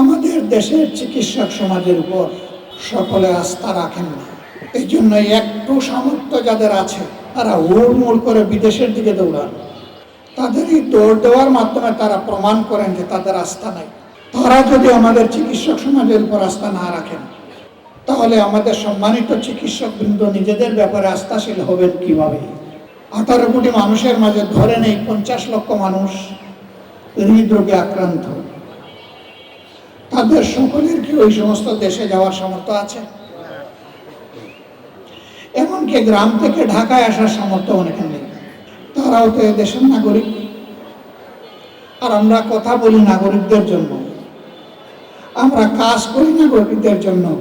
আমাদের দেশের চিকিৎসক সমাজের উপর সকলে আস্থা রাখেন না। এই জন্য একটু সামর্থ্য যাদের আছে, তারা হুড়মুড় করে বিদেশের দিকে দৌড়ান। তাদের এই দৌড় দেওয়ার মাধ্যমে তারা প্রমাণ করেন যে তাদের আস্থা নাই। তারা যদি আমাদের চিকিৎসক সমাজের উপর আস্থা না রাখেন, তাহলে আমাদের সম্মানিত চিকিৎসক বৃন্দ নিজেদের ব্যাপারে আস্থাশীল হবেন কীভাবে? আঠারো কোটি মানুষের মাঝে ধরে নেই পঞ্চাশ লক্ষ মানুষ হৃদরোগে আক্রান্ত। তাদের সকলের কি ওই সমস্ত দেশে যাওয়ার সামর্থ্য আছে? এমনকি গ্রাম থেকে ঢাকায় আসার সামর্থ্য অনেকে নেই। তারাও তো দেশের নাগরিক। আর আমরা কথা বলি নাগরিকদের জন্য। আমরা কাজ করি নাগরিকদের জন্য।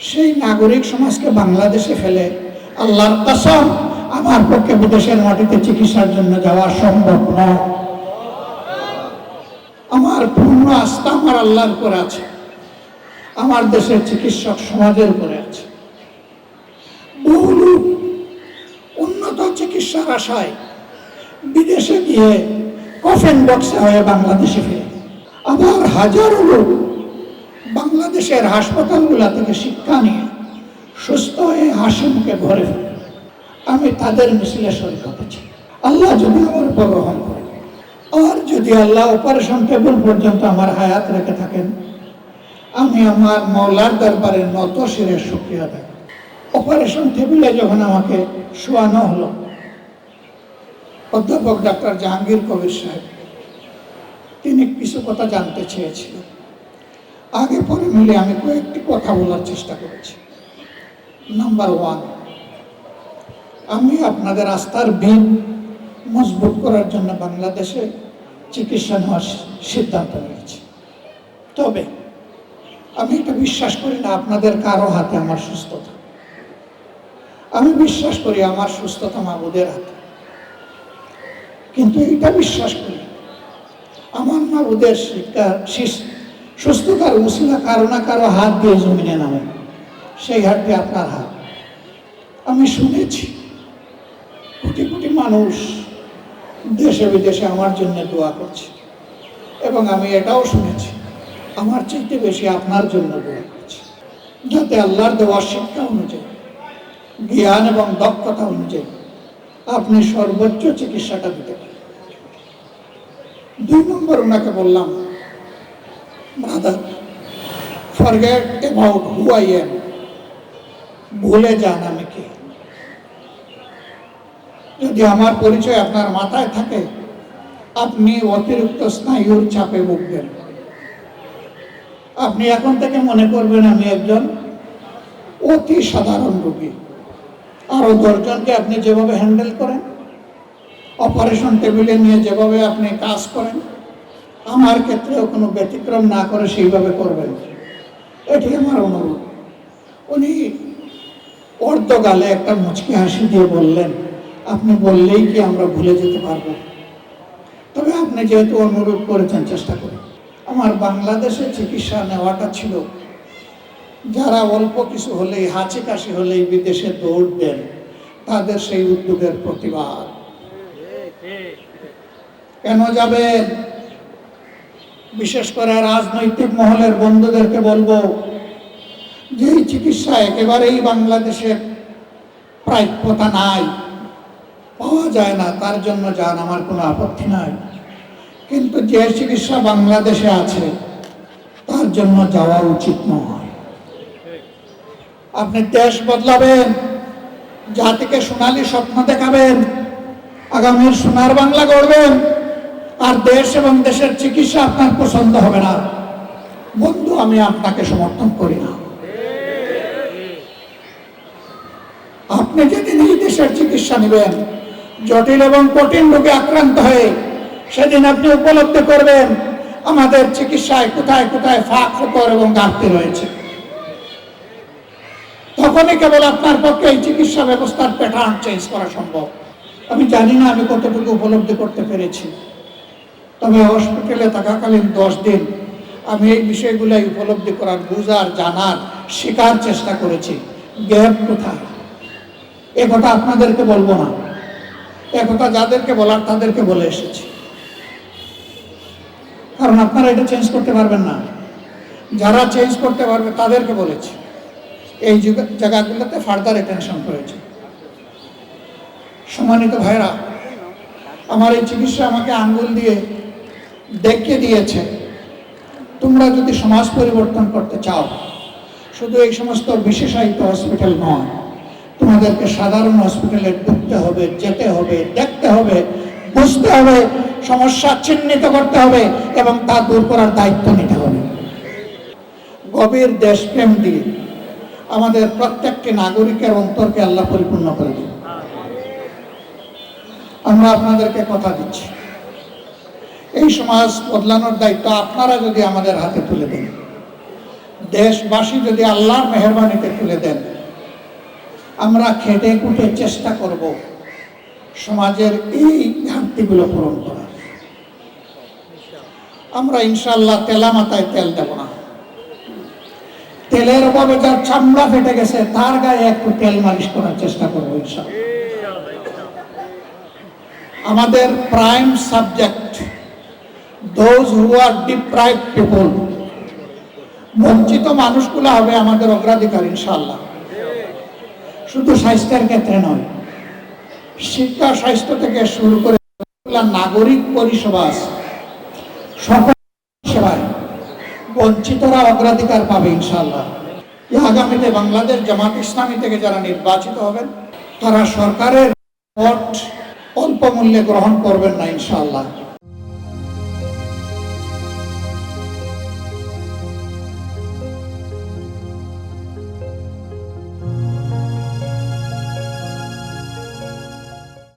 সেই নাগরিক সমাজকে বাংলাদেশে ফেলে আল্লাহর কসম, আমার পক্ষে বিদেশের মাটিতে চিকিৎসার জন্য যাওয়া সম্ভব নয়। পূর্ণ আস্থা আমার আল্লাহর উপরে আছে। আমার দেশের চিকিৎসক সমাজের উপরে আছে। বহু লোক উন্নত চিকিৎসার আশায় বিদেশে গিয়ে কফেন বক্সে হয়ে বাংলাদেশে ফিরে। আবার হাজারো লোক বাংলাদেশের হাসপাতালগুলা থেকে শিক্ষা নিয়ে সুস্থ হয়ে হাসি মুখে ফিরে আমি তাদের শরীর হতেছি আল্লাহ যদি আমার উপর গ্রহণ করে। আর যদি আল্লাহ অপারেশন টেবিল পর্যন্ত আমার হায়াত রেখে থাকেন, আমি আমার মৌলার দরবারে নত শিরের শুক্রিয়া দেব অপারেশন টেবিলে যখন আমাকে শোয়ানো হলো, অধ্যাপক ডাক্তার জাহাঙ্গীর কবির সাহেব, তিনি কিছু কথা জানতে চেয়েছিলেন। আগে পরে মিলে আমি কয়েকটি কথা বলার চেষ্টা করেছি। নাম্বার ওয়ান আমি আপনাদের আস্থার ভিত মজবুত করার জন্য বাংলাদেশে চিকিৎসা নেওয়ার সিদ্ধান্ত নিয়েছি। তবে আমি এটা বিশ্বাস করি না, আপনাদের কারও হাতে আমার সুস্থতা। আমি বিশ্বাস করি আমার সুস্থতা মাবুদের হাতে। কিন্তু এটা বিশ্বাস করি আমার মাবুদের শিক্ষা সুস্থতার উসিলা কারও না কারও হাত দিয়ে জমিনে নামে। সেই হাত দিয়ে আপনার হাত। আমি শুনেছি কোটি কোটি মানুষ দেশে বিদেশে আমার জন্য দোয়া করছে। এবং আমি এটাও শুনেছি, আমার চাইতে বেশি আপনার জন্য দোয়া করছে। যাতে আল্লাহর দেওয়ার শিক্ষা অনুযায়ী, জ্ঞান এবং দক্ষতা অনুযায়ী আপনি সর্বোচ্চ চিকিৎসাটা দিতে পারেন। দুই নম্বর ওনাকে বললাম brother forget about who I am ভুলে যান আমি কে যদি আমার পরিচয় আপনার মাথায় থাকে, আপনি অতিরিক্ত স্নায়ুর চাপে ভুগবেন। আপনি এখন থেকে মনে করবেন আমি একজন অতি সাধারণ রোগী। আরও দশজনকে আপনি যেভাবে হ্যান্ডেল করেন, অপারেশন টেবিলে নিয়ে যেভাবে আপনি কাজ করেন, আমার ক্ষেত্রেও কোনো ব্যতিক্রম না করে সেইভাবে করবেন। এটি আমার অনুরোধ। উনি অর্ধগালে একটা মুচকি হাসি দিয়ে বললেন আপনি বললেই কি আমরা ভুলে যেতে পারব? তবে আপনি যেহেতু অনুরোধ করেছেন, চেষ্টা করি আমার বাংলাদেশে চিকিৎসা নেওয়াটা ছিল। যারা অল্প কিছু হলেই হাঁচি কাশি হলেই বিদেশে দৌড় দেন, তাদের সেই উদ্যোগের প্রতিবাদ। কেন যাবে বিশেষ করে রাজনৈতিক মহলের বন্ধুদেরকে বলব যে চিকিৎসা একেবারেই বাংলাদেশে প্রাপ্যতা নাই পাওয়া যায় না, তার জন্য যান, আমার কোনো আপত্তি নাই। কিন্তু যে চিকিৎসা বাংলাদেশে আছে, তার জন্য যাওয়া উচিত নয়। আপনি দেশ বদলাবেন, জাতিকে সোনালি স্বপ্ন দেখাবেন, আগামীর সোনার বাংলা গড়বেন, আর দেশ এবং দেশের চিকিৎসা আপনার পছন্দ হবে না। বন্ধু, আমি আপনাকে সমর্থন করি না। আপনি যদি এই দেশের চিকিৎসা নেবেন জটিল এবং কঠিন রোগে আক্রান্ত হয়ে সেদিন আপনি উপলব্ধি করবেন, আমাদের চিকিৎসায় কোথায় কোথায় ফাঁক ফোকর এবং ঘাটতি রয়েছে। তখনই কেবল আপনার পক্ষে এই চিকিৎসা ব্যবস্থার প্যাটার্ন চেঞ্জ করা সম্ভব। আমি জানি না আমি কতটুকু উপলব্ধি করতে পেরেছি। তবে হসপিটালে থাকাকালীন দশ দিন আমি এই বিষয়গুলাই উপলব্ধি করার বুঝার জানার শেখার চেষ্টা করেছি। গ্যাপ কোথায়? এ কথা আপনাদেরকে বলব না। এ কথা যাদেরকে বলার তাদেরকে বলে এসেছি। কারণ আপনারা এটা চেঞ্জ করতে পারবেন না। যারা চেঞ্জ করতে পারবে তাদেরকে বলেছি। এই জায়গা- জায়গাগুলোতে ফার্দার অ্যাটেনশন করেছে সম্মানিত ভাইরা আমার এই চিকিৎসা আমাকে আঙ্গুল দিয়ে দেখিয়ে দিয়েছে। তোমরা যদি সমাজ পরিবর্তন করতে চাও, শুধু এই সমস্ত বিশেষায়িত হসপিটাল নয় তোমাদেরকে সাধারণ হসপিটালে ঢুকতে হবে, যেতে হবে, দেখতে হবে, বুঝতে হবে, সমস্যা চিহ্নিত করতে হবে এবং তা দূর করার দায়িত্ব নিতে হবে। গভীর দেশপ্রেম দিয়ে আমাদের প্রত্যেকটি নাগরিকের অন্তরকে আল্লাহ পরিপূর্ণ করে দিন। আমরা আপনাদেরকে কথা দিচ্ছি। এই সমাজ বদলানোর দায়িত্ব আপনারা যদি আমাদের হাতে তুলে দেন, দেশবাসী যদি আল্লাহর মেহরবানিতে তুলে দেন আমরা খেটে কুটে চেষ্টা করব সমাজের এই ঘাটতিগুলো পূরণ করার। আমরা ইনশাল্লাহ তেলা মাথায় তেল দেব না। তেলের অভাবে যার চামড়া ফেটে গেছে, তার গায়ে একটু তেল মালিশ করার চেষ্টা করব আমাদের prime subject those who are deprive people বঞ্চিত মানুষগুলো হবে আমাদের অগ্রাধিকার ইনশাল্লাহ শুধু স্বাস্থ্যের ক্ষেত্রে নয়, শিক্ষা, স্বাস্থ্য থেকে শুরু করে নাগরিক পরিষেবা। সকল সেবায় বঞ্চিতরা অগ্রাধিকার পাবে ইনশাল্লাহ আগামীতে বাংলাদেশ জামাত ইসলামী থেকে যারা নির্বাচিত হবেন, তারা সরকারের ভোট অল্প মূল্যে গ্রহণ করবেন না ইনশাআল্লাহ